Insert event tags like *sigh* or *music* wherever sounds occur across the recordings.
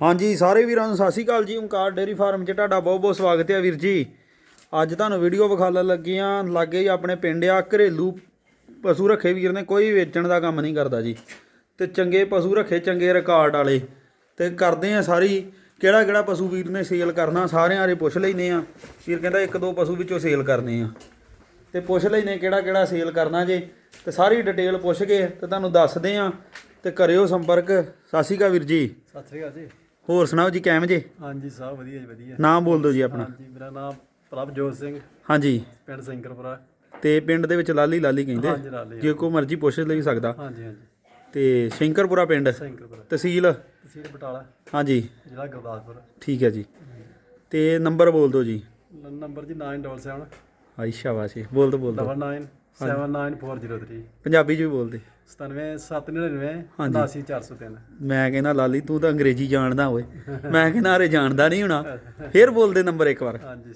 ਹਾਂਜੀ, ਸਾਰੇ ਵੀਰਾਂ ਨੂੰ ਸਤਿ ਸ਼੍ਰੀ ਅਕਾਲ ਜੀ, ਓਮਕਾਰ ਡੇਅਰੀ ਫਾਰਮ 'ਚ ਤੁਹਾਡਾ ਬਹੁਤ ਬਹੁਤ ਸਵਾਗਤ ਹੈ ਵੀਰ ਜੀ। ਅੱਜ ਤੁਹਾਨੂੰ ਵੀਡੀਓ ਵਿਖਾਉਣ ਲੱਗੀਆਂ ਲੱਗੇ ਹੀ ਆਪਣੇ ਪਿੰਡ ਆ, ਘਰੇਲੂ ਪਸ਼ੂ ਰੱਖੇ ਵੀਰ ਨੇ, ਕੋਈ ਵੇਚਣ ਦਾ ਕੰਮ ਨਹੀਂ ਕਰਦਾ ਜੀ। ਤੇ ਚੰਗੇ ਪਸ਼ੂ ਰੱਖੇ, ਚੰਗੇ ਰਿਕਾਰਡ ਵਾਲੇ। ਤੇ ਕਰਦੇ ਆ ਸਾਰੀ, ਕਿਹੜਾ ਕਿਹੜਾ ਪਸ਼ੂ ਵੀਰ ਨੇ ਸੇਲ ਕਰਨਾ, ਸਾਰਿਆਂ ਆਰੇ ਪੁੱਛ ਲੈਨੇ ਆ ਵੀਰ ਕਹਿੰਦਾ ਇੱਕ ਦੋ ਪਸ਼ੂ ਵਿੱਚੋਂ ਸੇਲ ਕਰਨੇ ਆ। ਤੇ ਪੁੱਛ ਲੈਨੇ ਕਿਹੜਾ ਕਿਹੜਾ ਸੇਲ ਕਰਨਾ ਜੇ। ਤੇ ਸਾਰੀ ਡਿਟੇਲ ਪੁੱਛ ਕੇ ਤੇ ਤੁਹਾਨੂੰ ਦੱਸਦੇ ਆ ਤੇ ਕਰਿਓ ਸੰਪਰਕ। ਸਤਿ ਸ਼੍ਰੀ ਅਕਾਲ ਵੀਰ ਜੀ। ਸਤਿ ਸ੍ਰੀ ਅਕਾਲ ਜੀ। ਹੋਰ ਸੁਣਾਓ ਜੀ ਕਿਵੇਂ ਜੇ? ਹਾਂਜੀ ਸਾਹਿਬ ਵਧੀਆ ਜੀ ਵਧੀਆ। ਨਾਮ ਬੋਲ ਦਿਓ ਜੀ ਆਪਣਾ। ਹਾਂਜੀ ਮੇਰਾ ਨਾਮ ਪ੍ਰਭਜੋਤ ਸਿੰਘ। ਹਾਂਜੀ। ਪਿੰਡ ਸਿੰਘਰਪੁਰਾ ਤੇ ਪਿੰਡ ਦੇ ਵਿੱਚ ਲਾਲੀ ਲਾਲੀ ਕਹਿੰਦੇ? ਜੇ ਕੋਈ ਮਰਜ਼ੀ ਪੁੱਛ ਲਈ ਸਕਦਾ। ਹਾਂਜੀ ਹਾਂਜੀ। ਤੇ ਸ਼ੰਕਰਪੁਰਾ ਪਿੰਡ? ਸਿੰਘਰਪੁਰਾ ਤਹਿਸੀਲ? ਤਹਿਸੀਲ ਬਟਾਲਾ। ਹਾਂਜੀ। ਜ਼ਿਲ੍ਹਾ ਗੁਰਦਾਸਪੁਰ। ਠੀਕ ਹੈ ਜੀ। ਤੇ ਨੰਬਰ ਬੋਲ ਦਿਓ ਜੀ। ਨੰਬਰ ਜੀ 977 ਹਾਈ ਸ਼ਾਬਾਸ਼ ਜੀ ਬੋਲ ਦਿਓ ਬੋਲ ਦਿਓ। 99 79403 ਪੰਜਾਬੀ ਚ ਵੀ ਬੋਲਦੇ। 97799403 ਮੈਂ ਕਹਿੰਦਾ ਲਾਲੀ ਤੂੰ ਤਾਂ ਅੰਗਰੇਜ਼ੀ ਜਾਣਦਾ ਓਏ। ਮੈਂ ਕਹਿੰਦਾ ਅਰੇ ਜਾਣਦਾ ਨਹੀਂ ਹੋਣਾ। ਫੇਰ ਬੋਲਦੇ ਨੰਬਰ ਇੱਕ ਵਾਰ। ਹਾਂਜੀ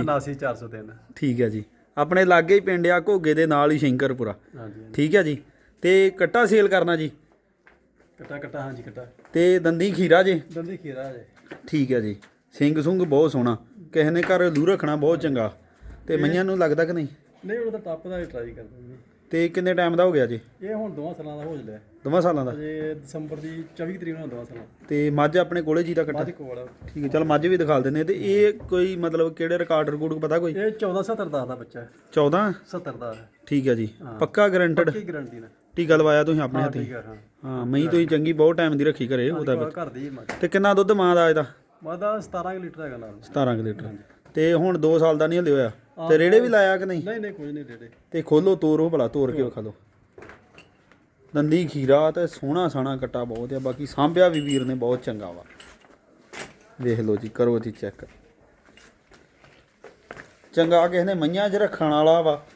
97799403 ਠੀਕ ਹੈ ਜੀ। ਆਪਣੇ ਲਾਗੇ ਹੀ ਪਿੰਡ ਆ ਘੋਗੇ ਦੇ ਨਾਲ ਹੀ ਸ਼ੰਕਰਪੁਰਾ। ਹਾਂਜੀ ਠੀਕ ਹੈ ਜੀ। ਤੇ ਕੱਟਾ ਸੇਲ ਕਰਨਾ ਜੀ। ਕੱਟਾ ਕੱਟਾ ਹਾਂਜੀ ਕੱਟਾ। ਤੇ ਦੰਦੀ ਖੀਰਾ ਜੀ। ਦੰਦੀ ਖੀਰਾ ਜੀ। ਠੀਕ ਹੈ ਜੀ। ਸਿੰਘ ਸੁੰਗ ਬਹੁਤ ਸੋਹਣਾ। ਕਿਸੇ ਨੇ ਘਰ ਲੂ ਰੱਖਣਾ ਬਹੁਤ ਚੰਗਾ। ਤੇ ਮਈਆਂ ਨੂੰ ਲੱਗਦਾ ਕਿ ਨਹੀਂ? ਨਹੀਂ ਉਹ ਤਾਂ ਟੱਪ ਦਾ ਵੀ ਟਰਾਈ ਕਰਦੇ ਨੇ। ਤੇ ਕਿੰਨੇ ਟਾਈਮ ਦਾ ਹੋ ਗਿਆ ਜੀ? ਇਹ ਹੁਣ ਦੋਵਾਂ ਸਾਲਾਂ ਦਾ ਹੋ ਜਲਿਆ ਦੋਵਾਂ ਸਾਲਾਂ ਦਾ? ਅਜੇ ਦਸੰਬਰ ਦੀ 24 ਤਰੀਕ ਨੂੰ ਦੋਵਾਂ ਸਾਲਾਂ। ਤੇ ਮੱਝ ਆਪਣੇ ਕੋਲੇ ਜੀ ਦਾ ਕੱਟਾ ਬਾਅਦ ਕੋਲ। ਠੀਕ ਹੈ ਚਲ ਮੱਝ ਵੀ ਦਿਖਾ ਦਿੰਦੇ ਤੇ ਇਹ ਕੋਈ ਮਤਲਬ ਕਿਹੜੇ ਰਿਕਾਰਡ ਰਿਕੂਡ ਪਤਾ ਕੋਈ? ਇਹ 1470 ਦਾ ਦਾ ਬੱਚਾ ਹੈ। 14 70 ਦਾ ਹੈ। ਠੀਕ ਹੈ ਜੀ। ਪੱਕਾ ਗਰੰਟਡ ਕੀ ਗਾਰੰਟੀ ਨਾ। ਟੀਕਾ ਲਵਾਇਆ ਤੁਸੀਂ ਆਪਣੇ ਹੱਥੀਂ? ਠੀਕ ਹੈ ਹਾਂ। ਹਾਂ ਮਈ ਤੁਸੀਂ ਚੰਗੀ ਬਹੁਤ ਟਾਈਮ ਦੀ ਰੱਖੀ ਘਰੇ ਉਹਦਾ ਘਰ- ਘਰ ਦੀ ਮਾਂ ਤੇ ਕਿੰਨਾ ਦੁੱਧ ਮਾਂ ਦਾ ਇਹਦਾ? ਮਾਦਾ 17 ਕੁ ਲੀਟਰ ਹੈਗਾ ਨਾਲ। 17 ਕੁ ਲੀਟਰ। ਤੇ ਹੁਣ 2 ਸਾਲ ਦਾ ਨਹੀਂ ਹਲੇ ਹੋਇਆ? ਤੇ ਰੇੜੇ ਵੀ ਲਾਇਆ ਕਿ ਨਹੀਂ? ਨਹੀਂ ਨਹੀਂ ਕੁਝ ਨਹੀਂ ਡੇਡੇ ਤੇ ਖੋਲੋ ਤੋਰੋ ਭਲਾ ਤੋਰ ਕੇ ਵਿਖਾ ਲਓ। ਦੰਦੀ ਖੀਰਾ ਤੇ ਸੋਹਣਾ ਸਾਣਾ ਕੱਟਾ ਬਹੁਤ ਆ ਬਾਕੀ ਸਾਂਭਿਆ ਵੀ ਵੀਰ ਨੇ ਬਹੁਤ ਚੰਗਾ ਵਾ। ਵੇਖ ਲਓ ਜੀ ਕਰੋ ਜੀ ਚੈੱਕ। ਚੰਗਾ ਕਿਸੇ ਨੇ ਮਈਆਂ 'ਚ ਰੱਖਣ ਵਾਲਾ ਵਾ।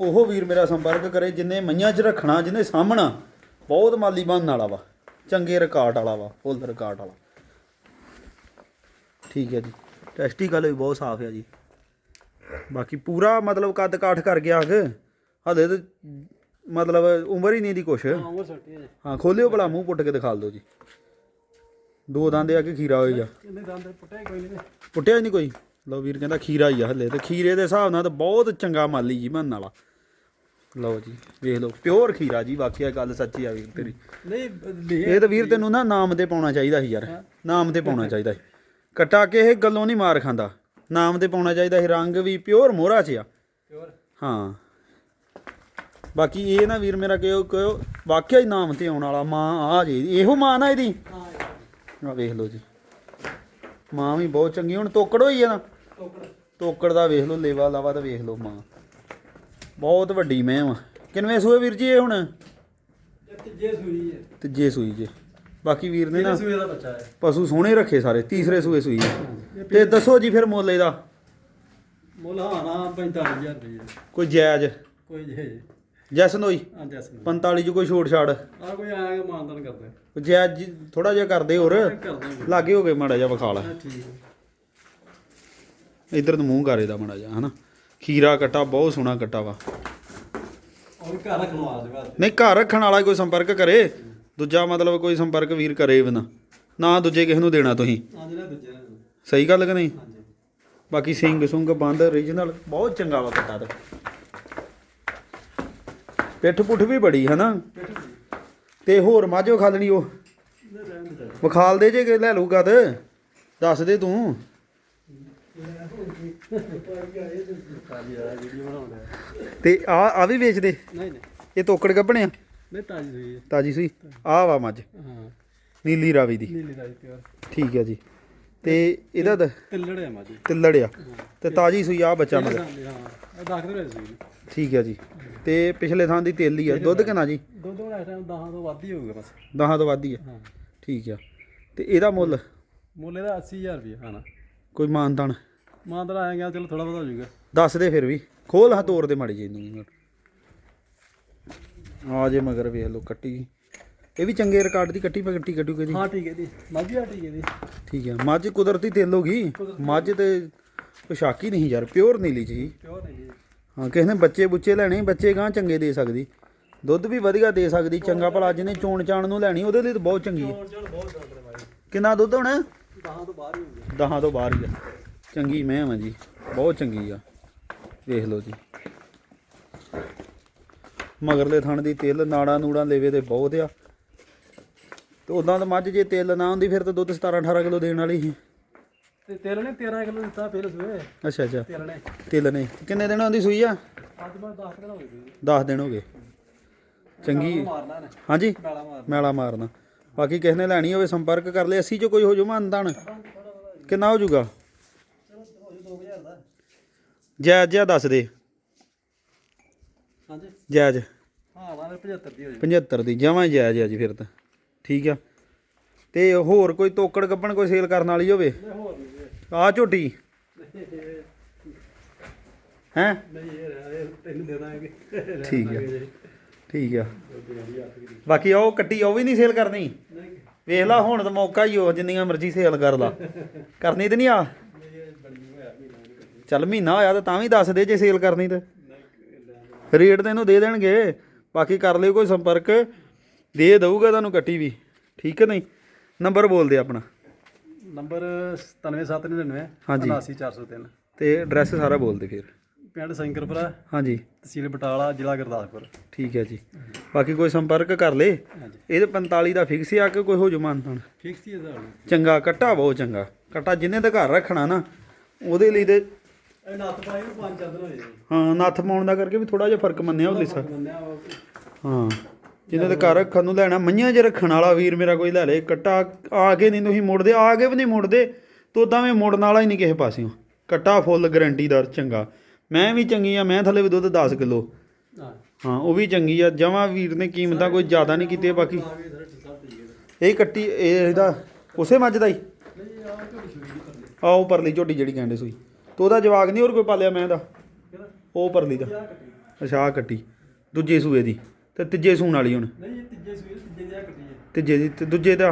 ਉਹ ਵੀਰ ਮੇਰਾ ਸੰਪਰਕ ਕਰੇ ਜਿੰਨੇ ਮਈਆਂ 'ਚ ਰੱਖਣਾ ਜਿਹਨੇ ਸਾਹਮਣਾ ਬਹੁਤ ਮਾਲੀ ਬਣਨ ਵਾਲਾ ਵਾ। ਚੰਗੇ ਰਿਕਾਰਡ ਵਾਲਾ ਵਾ ਫੁੱਲ ਰਿਕਾਰਡ ਵਾਲਾ। ਠੀਕ ਹੈ ਜੀ। ਟੈਸਟੀਕਲ ਵੀ ਬਹੁਤ ਸਾਫ਼ ਹੈ ਜੀ। ਬਾਕੀ ਪੂਰਾ ਮਤਲਬ ਕੱਦ ਕਾਠ ਕਰ ਗਿਆ ਅਗ। ਹਲੇ ਤੇ ਮਤਲਬ ਉਮਰ ਹੀ ਨਹੀਂ ਦੀ ਕੁਛ। ਹਾਂ ਉਮਰ ਛੋਟੀ ਹੈ ਜੀ। ਹਾਂ ਖੋਲਿਓ ਭਲਾ ਮੂੰਹ ਪੁੱਟ ਕੇ ਦਿਖਾ ਦਿਓ ਜੀ। ਦੋ ਦੰਦ ਆ ਕਿ ਖੀਰਾ ਹੋਈ ਜਾ ਕਿੰਨੇ ਦੰਦ ਪੁੱਟੇ ਕੋਈ ਨਹੀਂ ਪੁੱਟਿਆ ਹੀ ਨਹੀਂ ਕੋਈ। ਲਓ ਵੀਰ ਕਹਿੰਦਾ ਖੀਰਾ ਹੀ ਆ ਹਲੇ ਤੇ। ਖੀਰੇ ਦੇ ਹਿਸਾਬ ਨਾਲ ਤਾਂ ਬਹੁਤ ਚੰਗਾ ਮਾਲੀ ਜੀ ਮੰਨ ਵਾਲਾ। ਲਓ ਜੀ ਵੇਖ ਲਓ ਪਿਓਰ ਖੀਰਾ ਜੀ ਵਾਕਿਆ ਗੱਲ ਸੱਚੀ ਆ ਵੀਰ ਤੇਰੀ। ਨਹੀਂ ਇਹ ਤਾਂ ਵੀਰ ਤੈਨੂੰ ਨਾ ਨਾਮ ਤੇ ਪਾਉਣਾ ਚਾਹੀਦਾ ਸੀ ਯਾਰ। ਨਾਮ ਤੇ ਪਾਉਣਾ ਚਾਹੀਦਾ ਸੀ। ਕਟਾ ਕੇ ਇਹ ਗੱਲੋਂ ਨਹੀਂ ਮਾਰ ਖਾਂਦਾ। ਨਾਮ ਤੇ ਪਾਉਣਾ ਚਾਹੀਦਾ ਸੀ ਰੰਗ ਵੀ ਪਿਓਰ ਮੋਹਰਾ 'ਚ ਆ ਪਿਓਰ ਹਾਂ। ਬਾਕੀ ਇਹ ਨਾ ਵੀਰ ਮੇਰਾ ਕਿਉਂ ਕਿਉਂ ਵਾਕਿਆ ਹੀ ਨਾਮ ਤੇ ਆਉਣ ਵਾਲਾ ਮਾਂ ਆ ਜੇ ਇਹੋ ਮਾਂ ਨਾ ਇਹਦੀ। ਹਾਂ ਆ ਵੇਖ ਲਓ ਜੀ। ਮਾਂ ਵੀ ਬਹੁਤ ਚੰਗੀ ਹੁਣ ਤੋਕੜ ਹੋਈ ਆ ਨਾ। ਤੋਕੜ। ਦਾ ਵੇਖ ਲਓ ਲੇਵਾ ਲਾਵਾ ਤਾਂ ਵੇਖ ਲਓ ਮਾਂ। ਬਹੁਤ ਵੱਡੀ ਮੈਂ ਵਾ ਕਿੰਨਵੇਂ ਸੂਏ ਵੀਰ ਜੀ ਇਹ ਹੁਣ? ਇਹ ਤੀਜੇ ਸੂਈ ਹੈ ਤੀਜੇ ਸੂਈ ਜੇ। ਬਾਕੀ ਵੀਰ ਨੇ ਨਾ ਤੀਜੇ ਸੂਈ ਦਾ ਬੱਚਾ ਹੈ। ਪਸ਼ੂ ਸੋਹਣੇ ਰੱਖੇ ਸਾਰੇ ਤੀਸਰੇ ਸੂਏ ਸੂਈ ਹੈ। ਤੇ ਦੱਸੋ ਜੀ ਫਿਰ ਮੁੱਲ ਇਹਦਾ। ਮੁੱਲ ਹਾਂ ਨਾ 45000 ਰੁਪਏ ਕੋਈ ਜਾਇਜ਼? ਕੋਈ ਜੇ ਜੈਸਨ ਹੋਈ ਹਾਂ ਜੈਸ 45 ਚ ਕੋਈ ਛੋੜ ਛਾੜ? ਆ ਕੋਈ ਆਇਆ ਮਾਨਦਾਨ ਕਰਦਾ। ਕੋਈ ਜਾਇਜ਼ ਥੋੜਾ ਜਿਹਾ ਕਰਦੇ ਹੋਰ। ਲਾਗੇ ਹੋ ਗਏ ਮਾੜਾ ਜਿਹਾ ਵਿਖਾ ਲਾ ਠੀਕ ਇਧਰ ਨੂੰ ਮੂੰਹ ਕਰੇ ਦਾ ਮਾੜਾ ਜਿਹਾ ਹਨਾ। ਖੀਰਾ ਕੱਟਾ ਬਹੁਤ ਸੋਹਣਾ ਕੱਟਾ ਵਾ। ਔਰ ਘਰ ਰੱਖਣ ਵਾਸਤੇ ਨਹੀਂ ਘਰ ਰੱਖਣ ਵਾਲਾ ਕੋਈ ਸੰਪਰਕ ਕਰੇ। ਦੂਜਾ ਮਤਲਬ ਕੋਈ ਸੰਪਰਕ ਵੀਰ ਕਰੇ ਵੀ ਨਾ ਦੂਜੇ ਕਿਸੇ ਨੂੰ ਦੇਣਾ ਤੁਸੀਂ। ਹਾਂ ਜਿਹੜਾ ਦੂਜੇ ਸਹੀ ਗੱਲ ਕਿ ਨਹੀਂ? ਬਾਕੀ ਸਿੰਘ ਸੁੰਗ ਬੰਦ ਰੀਜਨਲ ਬਹੁਤ ਚੰਗਾ ਵਾ ਕੱਟਾ ਤੇ। ਪਿੱਠ ਪੁੱਠ ਵੀ ਬੜੀ ਹਨਾ? ਤੇ ਹੋਰ ਮਾਝੋ ਖਾਲਣੀ ਉਹ? ਵਿਖਾਲ ਦੇ ਜੇ ਲੈ ਲੂਗਾ ਤੇ? ਦੱਸ ਦੇ ਤੂੰ। ਤੇ ਆ ਆ ਵੀ ਵੇਚ ਦੇ? ਨਹੀਂ ਨਹੀਂ। ਇਹ ਤੋਕੜ ਕੱਢਣੇ ਆ ਨਹੀਂ ਤਾਜੀ ਸੂਈ ਹੈ। ਤਾਜੀ ਸੂਈ? ਆ ਵਾ ਮੱਝ। ਹਾਂ। ਨੀਲੀ ਰਾਵੀ ਦੀ। ਨੀਲੀ ਤਾਜੀ ਪਿਓਰ। ਠੀਕ ਹੈ ਜੀ। ਤੇ ਇਹਦਾ ਦ- ਤਿੱਲੜੇ ਆ ਮਾਜੀ ਤਿੱਲੜ ਆ। ਤੇ ਤਾਜੀ ਸੂਈ ਆ ਬੱਚਾ ਮਗਰ। ਹਾਂ। ਇਹ ਹੋਏ ਸੂਈ ਠੀਕ ਹੈ ਜੀ। ਤੇ ਪਿਛਲੇ ਥਾਂ ਦੀ ਤੇਲੀ ਆ। ਦੁੱਧ ਕਿੰਨਾ ਜੀ? ਦੁੱਧ ਹੁਣ ਇਸ ਟਾਈਮ 10 ਤੋਂ ਵੱਧ ਹੀ ਹੋਊਗਾ ਬਸ। ਦਹਾਂ ਤੋਂ ਵੱਧ ਹੀ ਆ। ਹਾਂ। ਠੀਕ ਆ। ਤੇ ਇਹਦਾ ਮੁੱਲ? ਮੁੱਲ ਇਹਦਾ 80000 ਰੁਪਏ ਹਾਂ ਨਾ। ਕੋਈ ਮਾਨਤਾਨ ਮਾਂਦਰ ਆਇਆ ਗਿਆ ਚਲੋ ਥੋੜਾ ਬਹੁਤਾ ਹੋ ਜਾਊਗਾ। ਦੱਸ ਦੇ ਫਿਰ ਵੀ। ਖੋਲ ਹਾਂ ਤੋੜ ਦੇ ਮਾੜੀ ਜੀ ਨੂੰ ਆ ਜੇ ਮਗਰ ਵੇਖ ਲਓ ਕੱਟੀ। ਇਹ ਵੀ ਚੰਗੇ ਰਿਕਾਰਡ ਦੀ ਕੱਟੀ ਪਾ ਕੱਟੀ ਕੱਟੂ ਦੀ ਹਾਂ ਠੀਕ ਹੈ ਜੀ। ਮਾਝੀ ਆ ਠੀਕ ਹੈ ਜੀ। ਠੀਕ ਹੈ। ਮੱਝ ਕੁਦਰਤੀ ਤੇਲ ਹੋ ਗਈ। ਮੱਝ ਤੇ ਕੋਈ ਸ਼ੱਕ ਹੀ ਨਹੀਂ ਯਾਰ ਪਿਓਰ ਨੀਲੀ ਜੀ। ਪਿਓਰ ਨਹੀਂ ਜੀ। ਹਾਂ ਕਿਸੇ ਨੇ ਬੱਚੇ ਬੁੱਚੇ ਲੈਣੇ ਬੱਚੇ ਗਾਂ ਚੰਗੇ ਦੇ ਸਕਦੀ। ਦੁੱਧ ਵੀ ਵਧੀਆ ਦੇ ਸਕਦੀ ਚੰਗਾ ਭਲਾ ਜਿਹਨੇ ਚੋਣ ਚਾਣ ਨੂੰ ਲੈਣੀ ਉਹਦੇ ਲਈ ਤਾਂ ਬਹੁਤ ਚੰਗੀ ਹੈ। ਕਿੰਨਾ ਦੁੱਧ ਹੁਣ? ਦਹਾਂ ਤੋਂ ਬਾਹਰ ਹੀ ਹੋ ਗਿਆ ਦਹਾਂ ਤੋਂ ਬਾਹਰ ਹੀ ਆ। ਚੰਗੀ ਮੈਂ ਆ ਜੀ। ਬਹੁਤ ਚੰਗੀ ਆ। ਵੇਖ ਲਓ ਜੀ। ਮਗਰਲੇ ਥਣ ਦੀ ਤਿਲ ਨਾੜਾ ਨੂੜਾ ਲੇਵੇ ਤੇ ਬਹੁਤ ਆ। ਤੇ ਉਦਾਂ ਤਾਂ ਮੱਝ ਜੇ ਤਿਲ ਨਾ ਹੁੰਦੀ ਫਿਰ ਤਾਂ ਦੁੱਧ 17 18 ਕਿਲੋ ਦੇਣ ਵਾਲੀ ਸੀ। ਤੇ ਤੇਲ ਨੇ 13 ਕਿਲੋ ਦਿੱਤਾ ਪਹਿਲੇ ਅੱਛਾ ਅੱਛਾ। ਤੇਲ ਨੇ। ਤਿਲ ਨੇ। ਕਿੰਨੇ ਦਿਨ ਹੁੰਦੀ ਸੂਈ ਆ? ਅੱਜ ਮੈਂ 10 ਦਿਨ ਹੋ ਗਏ ਸੀ 10 ਦਿਨ ਹੋ ਗਏ। ਚੰਗੀ। ਮਾਰਨਾ ਨੇ ਹਾਂਜੀ? ਮੈਲਾ ਮਾਰਨਾ। ਬਾਕੀ ਕਿਸੇ ਨੇ ਲੈਣੀ ਹੋਵੇ ਸੰਪਰਕ ਕਰ ਲੈ 80 ਚ ਕੋਈ ਹੋ ਜੂ ਮਾਨਦਾਨ ਕਿੰਨਾ ਹੋ ਜੂਗਾ? ਚਲੋ ਹੋ ਜੂ 2000 ਦਾ ਜਾਇਜ਼ ਜਿਹਾ ਦੱਸ ਦੇ। ਹਾਂਜੀ। ਜਾਇਜ਼। ਹਾਂ ਵਾਲੇ 75 ਦੀ ਹੋ ਜੂ। 75 ਦੀ। ਜਮਾਂ ਜਾਇਜ਼ ਆ ਜੀ ਫਿਰ ਤਾਂ। ਠੀਕ ਆ। ਤੇ ਹੋਰ ਕੋਈ ਤੋਕੜ ਕੱਪਣ ਕੋਈ ਸੇਲ ਕਰਨ ਵਾਲੀ ਹੋਵੇ? ਆ ਝੋਟੀ। ਹੈ? ਠੀਕ ਆ। ਠੀਕ ਆ। ਬਾਕੀ ਉਹ ਕੱਟੀ ਉਹ ਵੀ ਨਹੀਂ ਸੇਲ ਕਰਨੀ? ਵੇਖ ਲਾ ਹੁਣ ਤਾਂ ਮੌਕਾ ਹੀ ਹੋ ਜਿੰਨੀਆਂ ਮਰਜ਼ੀ ਸੇਲ ਕਰ ਲਾ। ਕਰਨੀ ਤੇ ਨਹੀਂ ਆ? ਚੱਲ ਮਹੀਨਾ ਹੋਇਆ ਤਾਂ ਤਾਂ ਵੀ ਦੱਸ ਦੇ ਜੇ ਸੇਲ ਕਰਨੀ ਤੇ। ਰੇਟ ਤੈਨੂੰ ਦੇ ਦੇਣਗੇ। ਬਾਕੀ ਕਰ ਲਿਓ ਕੋਈ ਸੰਪਰਕ। ਦੇ ਦਊਗਾ ਤੁਹਾਨੂੰ ਕੱਟੀ ਵੀ। ਠੀਕ ਹੈ ਨਹੀਂ? ਨੰਬਰ ਬੋਲ ਦੇ ਆਪਣਾ। ਨੰਬਰ 97799 ਹਾਂਜੀ। 79403 ਤੇ ਐਡਰੈਸ ਸਾਰਾ ਬੋਲ ਦੇ ਫਿਰ। ਪਿੰਡ ਸੰਕਰਪੁਰਾ ਹਾਂਜੀ। ਤਹਿਸੀਲ ਬਟਾਲਾ ਜ਼ਿਲ੍ਹਾ ਗੁਰਦਾਸਪੁਰ। ਠੀਕ ਹੈ ਜੀ। ਬਾਕੀ ਕੋਈ ਸੰਪਰਕ ਕਰ ਲੇ। ਇਹਦੇ 45 ਦਾ ਫਿਕਸ ਹੀ ਆ ਕੇ ਕੋਈ ਹੋ ਜੂ ਮਾਨਤਾਨ? ਫਿਕਸ ਹੀ ਹੈ ਚੰਗਾ ਕੱਟਾ ਬਹੁਤ ਚੰਗਾ। ਕੱਟਾ ਜਿੰਨੇ ਦਾ ਘਰ ਰੱਖਣਾ ਨਾ ਉਹਦੇ ਲਈ ਤੇ ਇਹ ਨੱਤ ਪਾਈ ਨੂੰ ਪੰਜ ਚਾਰ ਦਿਨ ਹੋਏ। ਜੀ ਹਾਂ ਨੱਥ ਪਾਉਣ ਦਾ ਕਰਕੇ ਵੀ ਥੋੜਾ ਜਿਹਾ ਫ਼ਰਕ ਮੰਨਿਆ ਉਹ ਹਾਂ। ਜਿਹਨੇ ਤੇ ਘਰ ਰੱਖਣ ਨੂੰ ਲੈਣਾ ਮਈਆਂ ਜੇ ਰੱਖਣ ਵਾਲਾ ਵੀਰ ਮੇਰਾ ਕੋਈ ਲੈ ਲੇ ਕੱਟਾ ਆ ਕੇ ਨਹੀਂ ਤੁਸੀਂ ਮੁੜਦੇ ਆ ਕੇ ਵੀ ਨਹੀਂ ਮੁੜਦੇ ਤੋ ਉਦਾਂ ਵੀ ਮੁੜਨ ਵਾਲਾ ਹੀ ਨਹੀਂ ਕਿਸੇ ਪਾਸਿਓਂ। ਕੱਟਾ ਫੁੱਲ ਗਰੰਟੀਦਾਰ ਚੰਗਾ। ਮੈਂ ਵੀ ਚੰਗੀ ਆ ਮੈਂ ਥੱਲੇ ਵੀ ਦੁੱਧ 10 ਕਿਲੋ। ਹਾਂ। ਉਹ ਵੀ ਚੰਗੀ ਆ ਜਮਾਂ ਵੀਰ ਨੇ ਕੀਮਤਾਂ ਕੋਈ ਜ਼ਿਆਦਾ ਨਹੀਂ ਕੀਤੀਆਂ ਬਾਕੀ। ਆ ਇਹ ਕੱਟੀ ਇਹ ਇਹਦਾ ਉਸੇ ਮੱਝ ਦਾ ਹੀ? ਆ ਦੀ ਆ ਉਹ ਪਰਲੀ ਝੋਟੀ ਜਿਹੜੀ ਕਹਿੰਦੇ ਸੂਈ। ਤੋ ਉਹਦਾ ਜਵਾਗ ਨਹੀਂ ਹੋਰ ਕੋਈ ਪਾਲਿਆ ਮੈਂ ਦਾ? ਉਹ ਪਰਲੀ ਦਾ। ਆ ਅੱਛਾ ਆਹ ਕੱਟੀ। ਦੂਜੇ ਸੂਏ ਦੀ। ਤੇ ਤੀਜੇ ਸੂਣ ਵਾਲੀ ਹੁਣ। ਨਹੀਂ ਇਹ ਤੀਜੇ ਸੂਏ ਤੀਜੇ ਦੀ ਆ ਕੱਟੀ ਹੈ ਤੀਜੇ ਦੀ ਤੇ ਦੂਜੇ ਦਾ?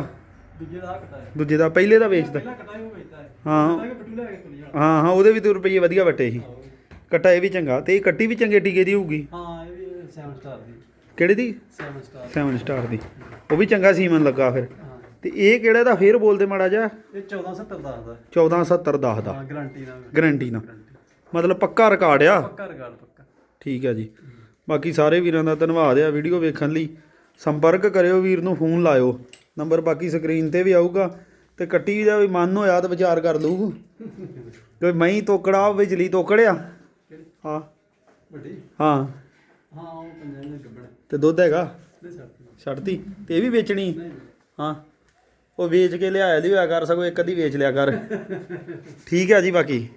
ਦੂਜੇ ਦਾ ਆ ਕੱਟਾ ਹੈ ਦੂਜੇ ਦਾ ਪਹਿਲੇ ਦਾ ਵੇਚਦਾ ਪਹਿਲਾਂ ਕਟਾਈ ਉਹ ਵੇਚਦਾ ਹੈ। ਹਾਂ। ਕਿ ਬਟੂ ਲੈ ਕੇ ਤੁਲੀ ਜਾਣਾ। ਹਾਂ ਹਾਂ ਉਹਦੇ ਵੀ ਤੇ ਰੁਪਈਏ ਵਧੀਆ ਵਟੇ ਸੀ। ਕੱਟਾ ਇਹ ਵੀ ਚੰਗਾ। ਤੇ ਇਹ ਕੱਟੀ ਵੀ ਚੰਗੇ ਟੀਕੇ ਦੀ ਹੋਊਗੀ? ਹਾਂ ਇਹ ਵੀ 7 ਸਟਾਰ ਦੀ। ਕਿਹੜੇ ਦੀ? 7 ਸਟਾਰ 7 ਸਟਾਰ ਦੀ। ਉਹ ਵੀ ਚੰਗਾ ਸੀਮਨ ਲੱਗਾ ਫਿਰ। ਤੇ ਇਹ ਕਿਹੜਾ ਦਾ ਫੇਰ ਬੋਲਦੇ ਮਾੜਾ ਜਾ ਇਹ 1470 ਦਾ। ਆਦਾ 1470 10 ਦਾ। ਹਾਂ ਗਾਰੰਟੀ ਨਾਲ। ਗਰੰਟੀ ਨਾਲ। ਮਤਲਬ ਪੱਕਾ ਰਿਕਾਰਡ ਆ। ਪੱਕਾ ਰਿਕਾਰਡ ਪੱਕਾ। ਠੀਕ ਹੈ ਜੀ। ਬਾਕੀ ਸਾਰੇ ਵੀਰਾਂ ਦਾ ਧੰਨਵਾਦ ਆ ਵੀਡੀਓ ਵੇਖਣ ਲਈ। ਸੰਪਰਕ ਕਰਿਓ ਵੀਰ ਨੂੰ ਫੋਨ ਲਾਇਓ। ਨੰਬਰ ਬਾਕੀ ਸਕਰੀਨ ਤੇ ਵੀ ਆਊਗਾ ਤੇ ਕੱਟੀ ਦਾ ਵੀ ਮਨ ਹੋਇਆ ਤਾਂ ਵਿਚਾਰ ਕਰ ਲਊ। ਕੋਈ ਮਈ ਤੋਕੜਾ ਵਿਚਲੀ ਤੋਕੜਿਆ। ਹਾਂ। ਵੱਡੀ? ਹਾਂ। ਹਾਂ ਉਹ ਪੰਜਾਂ ਦੇ ਗੱਬੜ। ਤੇ ਦੁੱਧ ਹੈਗਾ? ਛੱਡਤੀ। ਤੇ ਇਹ ਵੀ ਵੇਚਣੀ? ਹਾਂ। ਉਹ ਵੇਚ ਕੇ ਲਿਆਇਆ ਦੀ ਹੋਇਆ ਕਰ ਸਗੋਂ ਇੱਕ ਅੱਧੀ ਵੇਚ ਲਿਆ ਕਰ। *laughs* ਠੀਕ ਹੈ ਜੀ ਬਾਕੀ।